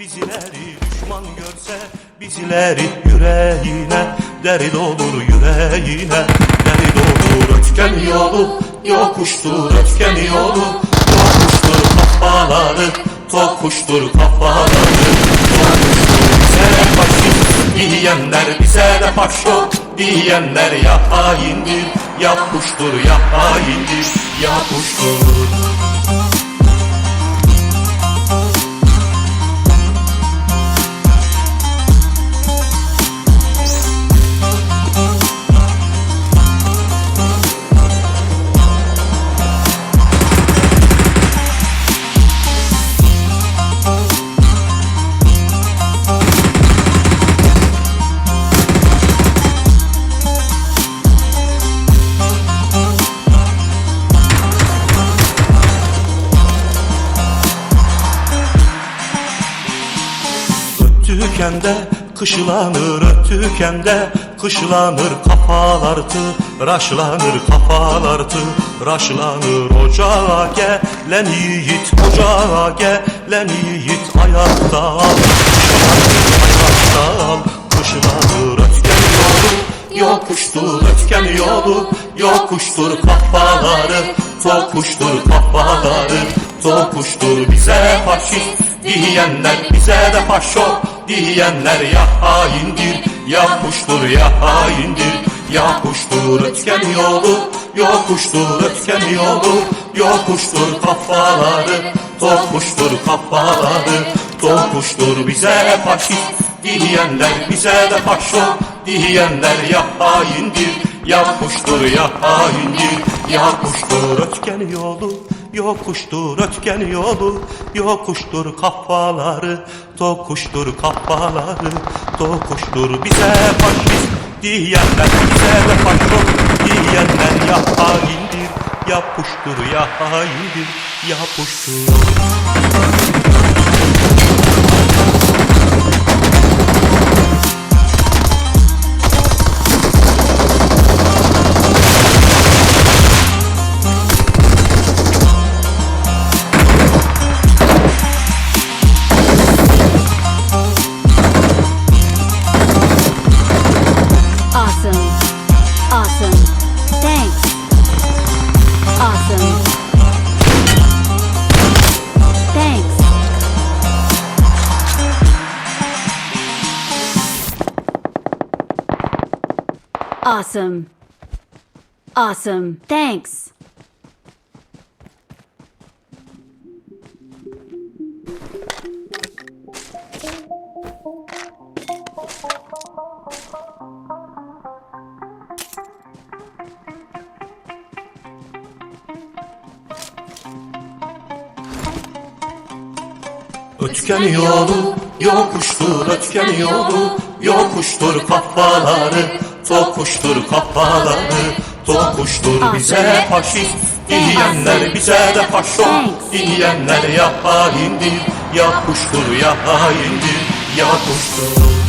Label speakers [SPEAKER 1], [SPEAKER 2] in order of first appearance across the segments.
[SPEAKER 1] Bizileri düşman görse Bizileri yüreğine Deri dolur yüreğine. Deri dolur ötken yolu Yokuştur ötken yolu. Yokuştur kafaları Tokuştur kafaları Tokuştur bize faşist Diyenler bize de faşo Diyenler ya haindir Ya kuştur ya haindir Ya kuştur Öttüken de kışlanır öttüken de kışlanır kafalar tıraşlanır kafalar tıraşlanır ocağa gelen yiğit ocağa gelen yiğit ayakta al ayakta kışlanır ötken yolu yokuştur ötken yolu yokuştur kafaları tokuştur kafaları tokuştur bize faşist diyenler bize de faşo diyenler ya haindir ya kuştur ya haindir. Ya kuştur ötken yolu yokuştur ötken yolu. Yokuştur kafaları tokuştur kafaları tokuştur bize faşist diyenler bize de faşo. Diyenler ya haindir ya kuştur ya haindir. Ya kuştur ötken yolu Yokuştur ötken yolu Yokuştur kafaları Tokuştur kafaları Tokuştur bize faşist Diyenler bize de faşo Diyenler ya haindir Ya puştur ya haindir Ya
[SPEAKER 2] Awesome. Awesome. Thanks.
[SPEAKER 1] Ötken yolu yokuştur ötken yolu yokuştur kafaları tokuştur kafaları tokuştur bize faşist. diyenler bize de faşo. diyenler ya haindir ya kuştur ya haindir ya kuştur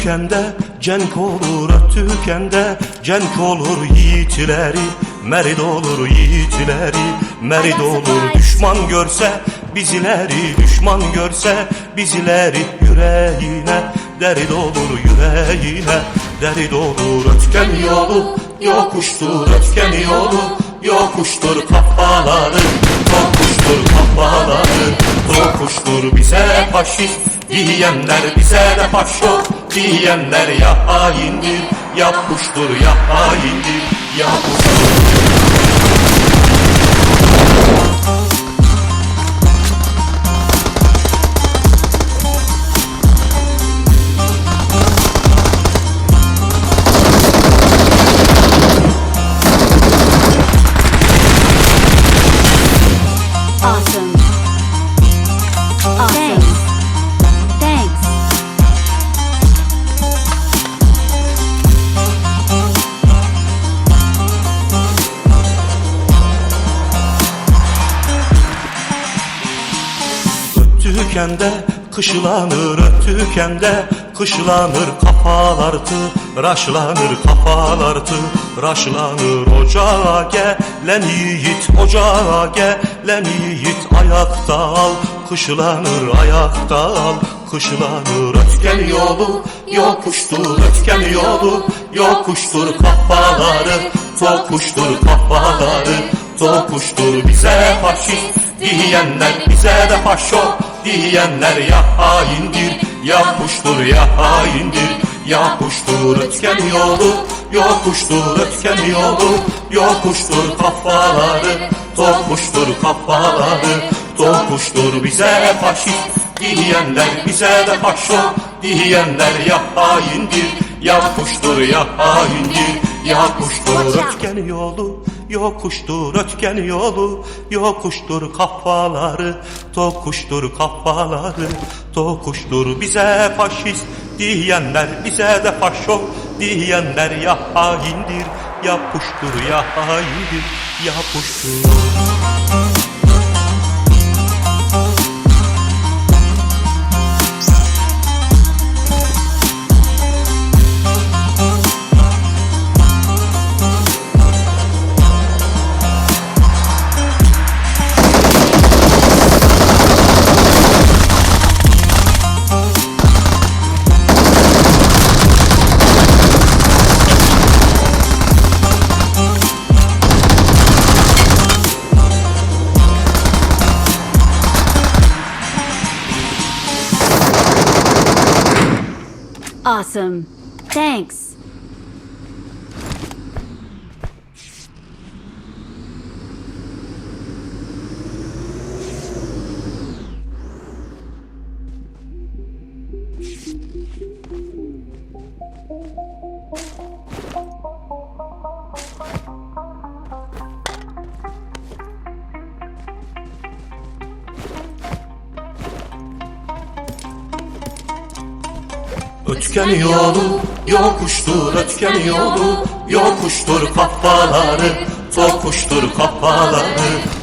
[SPEAKER 1] Ötüken de cenk olur ötüken de cenk olur yiğitleri Merid olur yiğitleri. Merid olur düşman görse Bizileri düşman görse. Bizileri yüreğine Deri dolur yüreğine. Deri dolur ötken yolu Yokuştur ötken yolu. Yokuştur kafaları Tokuştur kafaları tokuştur bize faşist Diyenler bize de faşo diyenler ya haindir Ya kuştur ya haindir ya kışlanır ötükende Kışlanır kafalartı. Raşlanır kafalartı Raşlanır ocağa gelen yiğit Ocağa gelen yiğit Ayakta al. Kışlanır ayakta al Kışlanır ötken yolu. Yokuştur ötken yolu Yokuştur kafaları. Tokuştur kafaları Tokuştur bize faşist diyenler Bize de faşo diyenler ya haindir Ya kuştur ya haindir. Ya kuştur ötken yolu Yokuştur ötken yolu. Yokuştur kafaları Tokuştur kafaları. Tokuştur bize faşist diyenler Bize de faşo. Diyenler Ya haindir ya kuştur ya haindir. Ya kuştur ötken yolu Yokuştur ötken yolu Yokuştur kafaları Tokuştur kafaları Tokuştur bize faşist diyenler Bize de faşo diyenler Ya haindir ya kuştur ya haindir Ya kuştur Ötken yolu yokuştur ötken yolu. Yokuştur kafaları Tokuştur kafaları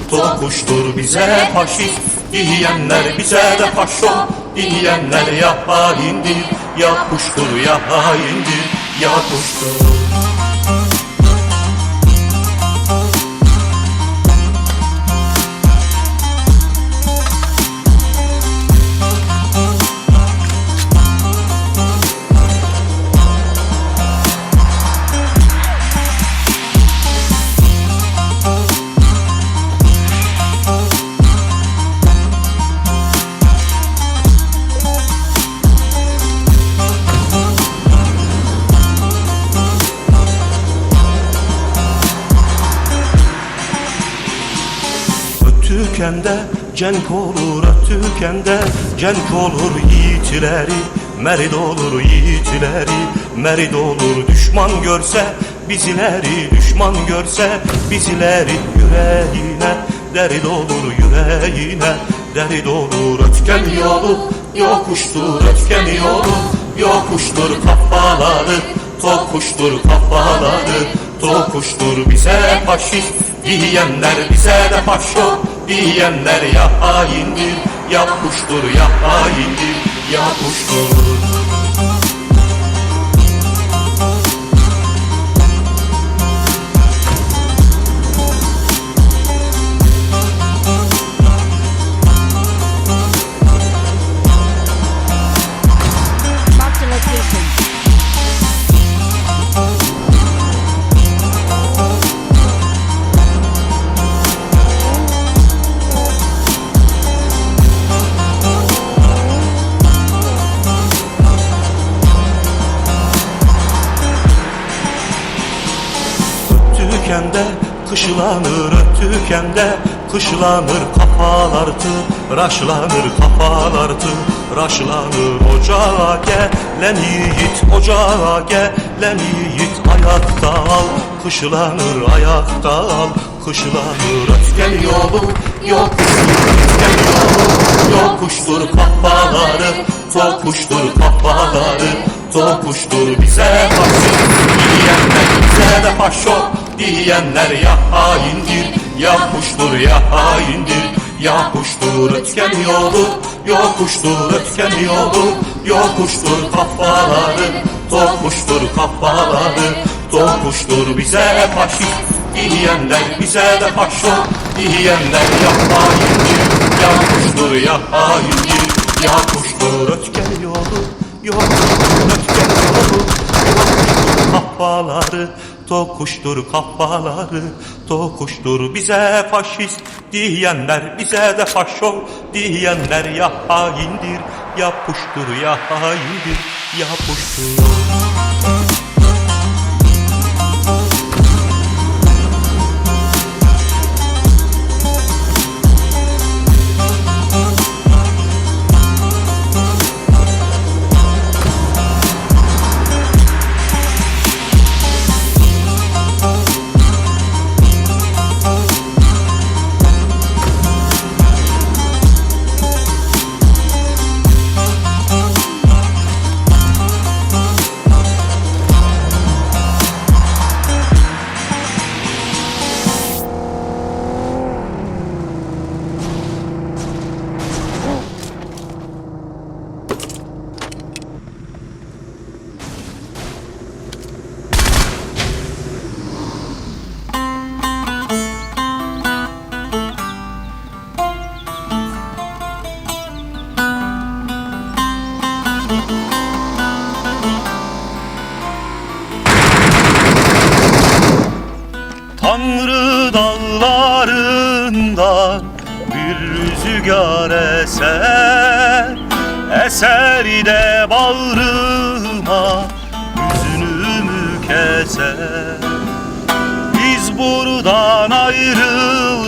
[SPEAKER 1] Tokuştur bize faşist diyenler Bize de faşo diyenler Ya haindir ya kuştur ya haindir Ya kuştur cenk olur ötükende cenk olur yiğitleri Merid olur yiğitleri Merid olur düşman görse Bizileri düşman görse Bizileri yüreğine Deri olur yüreğine Deri olur ötken yolu Yokuştur ötken yolu Yokuştur kafaları Tokuştur kafaları Tokuştur bize faşist diyenler Bize de faşo diyenler Ya haindir ya kuştur ya haindir ya kışlanır ötükende Kışlanır kafalartı Raşlanır kafalartı Raşlanır ocağa gelen yiğit Ocağa gelen yiğit Ayakta al kışlanır ayakta al Kışlanır ötken yolu yolu Yokuştur kafaları Tokuştur kafaları Tokuştur bize faşist diyenler Bize de faşo diyenler Ya haindir ya kuştur ya haindir. Ya kuştur ötken yolu Yokuştur ötken yolu. Yokuştur kafaları Tokuştur kafaları. Tokuştur bize faşist diyenler Bize de faşo. Diyenler Ya haindir ya kuştur ya haindir. Ya kuştur ötken yolu Yokuştur ötken yolu. Yokuştur kafaları Tokuştur kafaları Tokuştur bize faşist diyenler Bize de faşo diyenler Ya haindir ya puştur ya haindir Ya puştur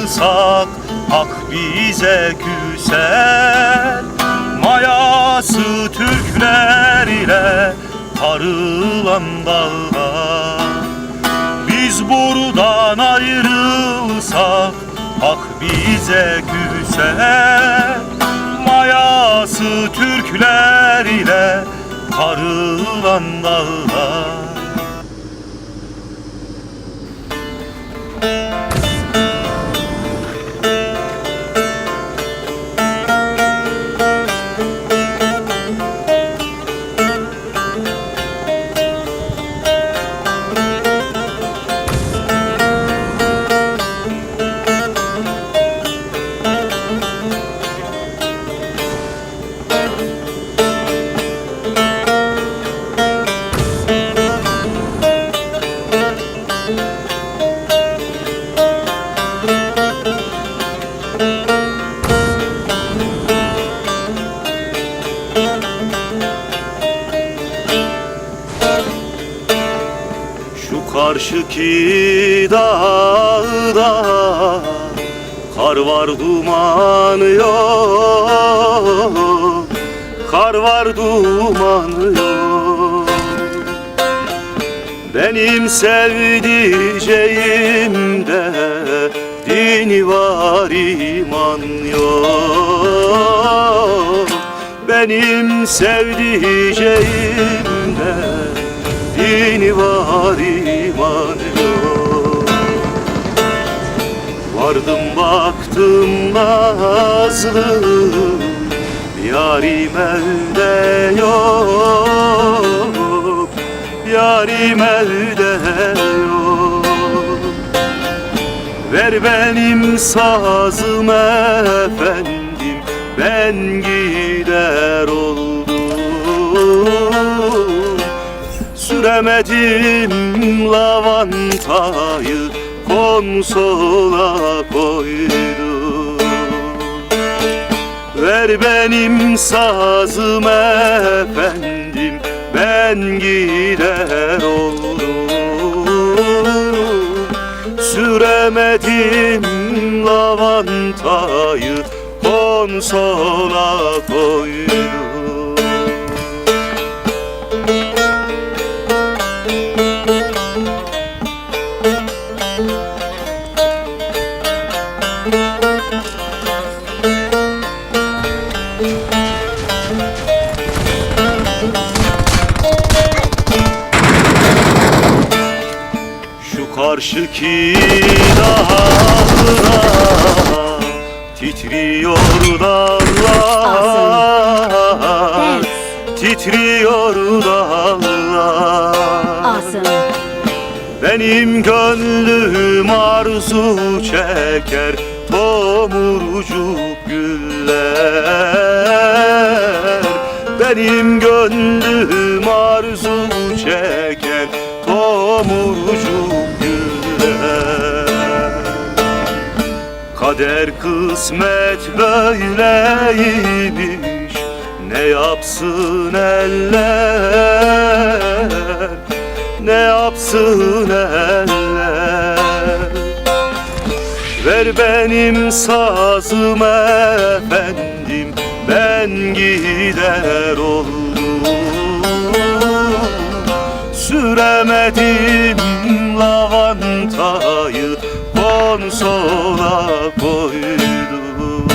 [SPEAKER 1] ayrılsak hak bize küser. Mayası Türkler ile karılan dağlar. Biz buradan ayrılsak Hak bize küser. Mayası Türkler ile Karılan dağlar. Şu var duman yok Kar var duman yok Benim sevdiceğimde Din var iman yok. Benim sevdiceğimde Din var iman yok Vardım baktım nazlı Yarim elde yok Yarim elde yok. Ver benim sazım efendim Ben gider oldum. Süremedim lavantayı konsola koydum Ver benim sazım efendim Ben gider oldum. Süremedim lavantayı konsola koydum ki dağlara Titriyor dağlar. Titriyor dağlar. Benim gönlüm arzu çeker Tomurcuk güller Benim gönlüm arzu çeker Tomurcuk Kader kısmet böyleymiş Ne yapsın eller Ne yapsın eller? Ver benim sazım efendim Ben gider oldum. Süremedim lavantayı konsola koydum.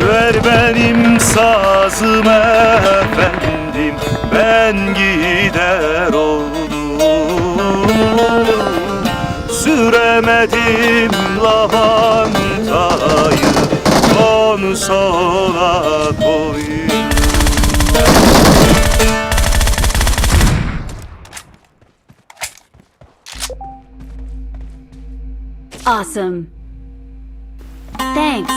[SPEAKER 1] Ver benim sazım efendim Ben gider oldum. Süremedim lavantayı konsola koydum
[SPEAKER 2] Awesome. Thanks.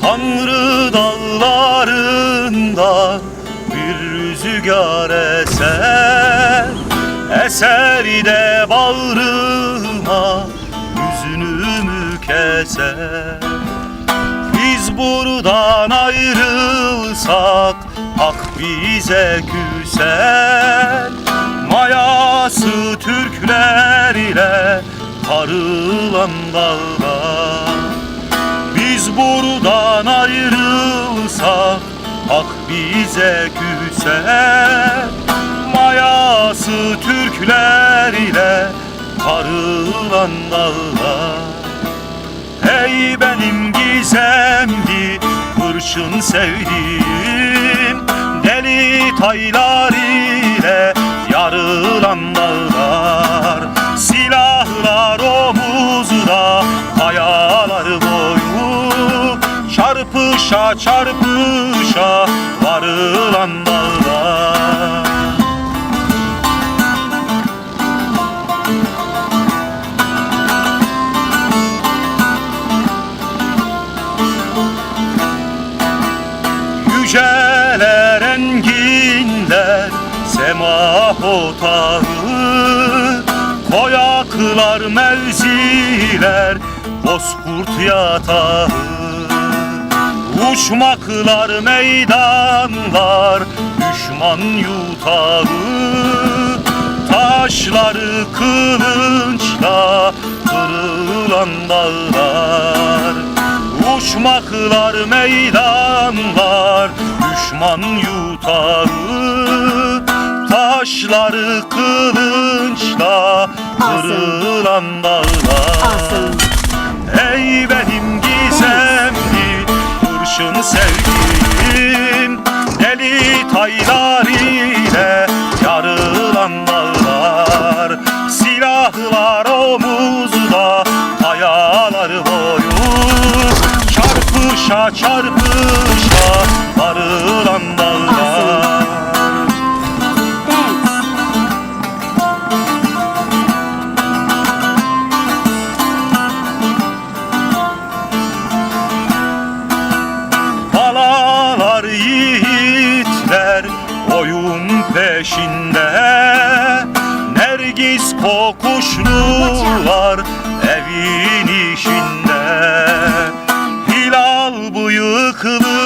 [SPEAKER 1] Tanrı dağlarında bir rüzgar eser Eser de bağrıma keser Biz buradan ayrılsak hak bize küser Mayası Türkler ile karılan dağlar. Biz buradan ayrılsak Hak bize küser Mayası Türkler ile Karılan dağlar Hey benim gizemli Hırçın sevdiğim Deli taylar ile Yarılan dağlar. Silahlar omuzda Kayalar boyu Çarpışa çarpışa Varılan mevziler Bozkurt yatağı. Uçmaklar meydanlar Düşman yutağı. Taşları kılınçla Kırılan dağlar. Uçmaklar meydanlar Düşman yutağı Taşları kılınçla Kırılan dağlar. Ey benim gizemli kurşun sevdiğim Deli taylar ile yarılan dağlar. Silahlar omuzda kayalar boyu Çarpışa çarpışa peşinde. Nergis kokuşlular evin işinde Hilal bıyıklılar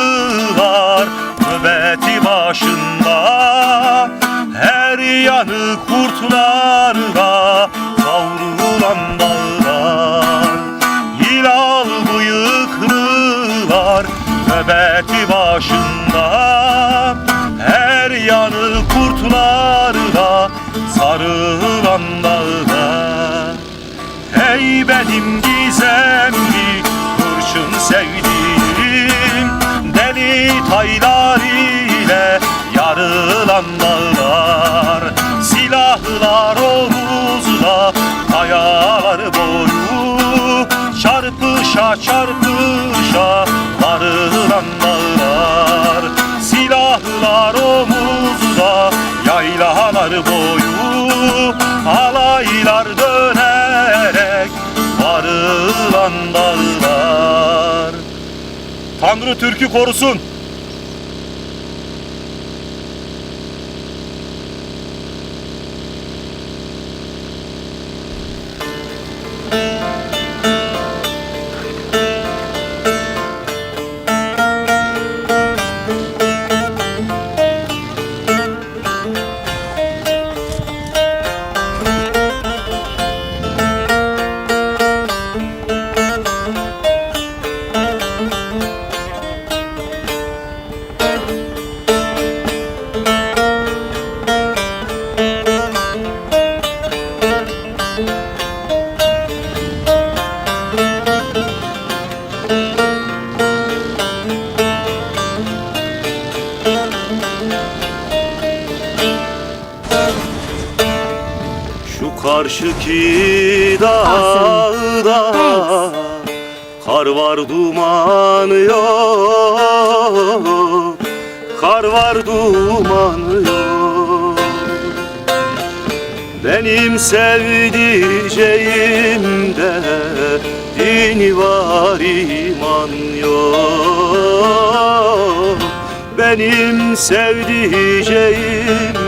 [SPEAKER 1] haydar ile yarılan dağlar. Silahlar omuzda kayalar boyu Çarpışa çarpışa varılan dağlar. Silahlar omuzda yaylalar boyu Alaylar dönerek varılan dağlar. Tanrı Türk'ü korusun. Música karşıki dağda Kar var duman yok. Kar var duman yok. Benim sevdiceğimde Din var iman yok. Benim sevdiceğimde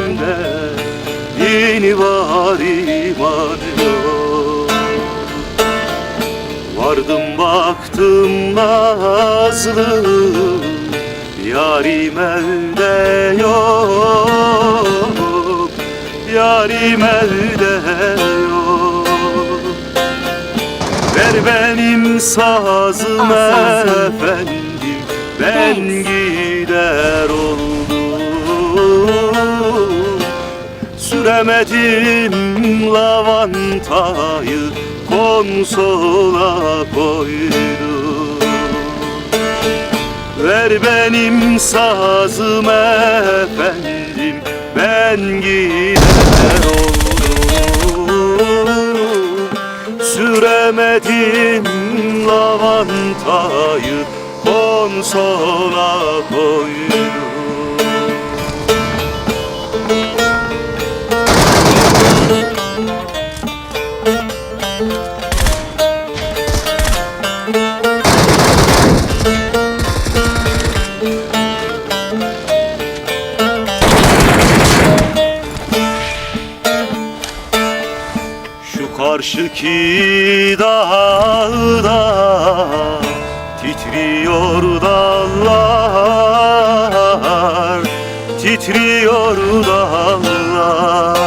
[SPEAKER 1] Din var iman yok Vardım baktım nazlı Yarim evde yok Yarim evde yok. Ver benim sazım efendim Ben gider oldum Süremedim lavantayı konsola koydum. Ver benim sazım efendim ben gider Süremedim lavantayı konsola koydum Karşıki dağda titriyor dallar Titriyor dallar.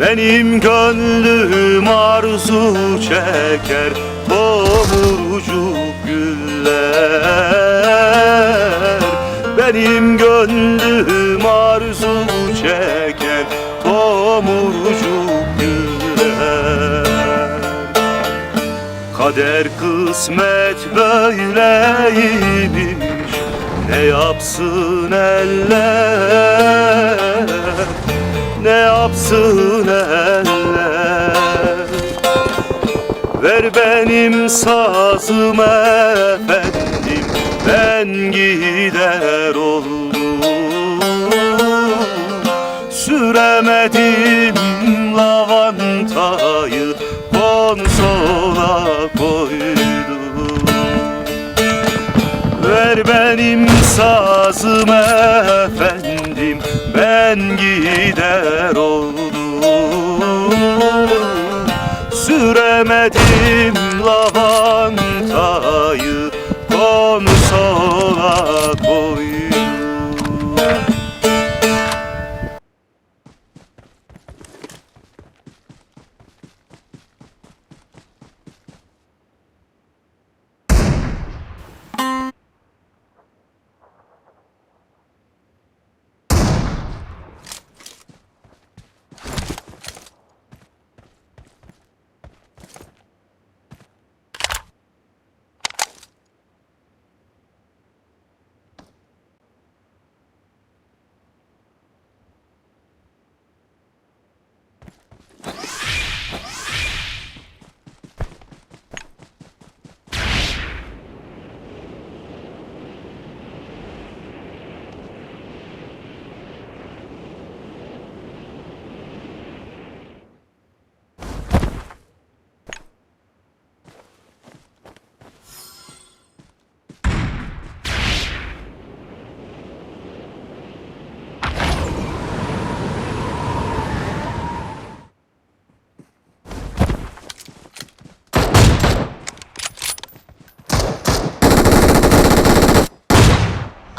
[SPEAKER 1] Benim gönlüm arzu çeker Tomurcuk güller. Benim gönlüm arzu çeker Kader kısmet böyleymiş. Ne yapsın eller? Ne yapsın eller? Ver benim sazım efendim Ben gider oldum. Süremedim lavantayı konsola Ver benim sazım efendim Ben gider oldum. Süremedim lavantayı konsola koydum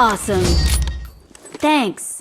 [SPEAKER 2] Awesome. Thanks.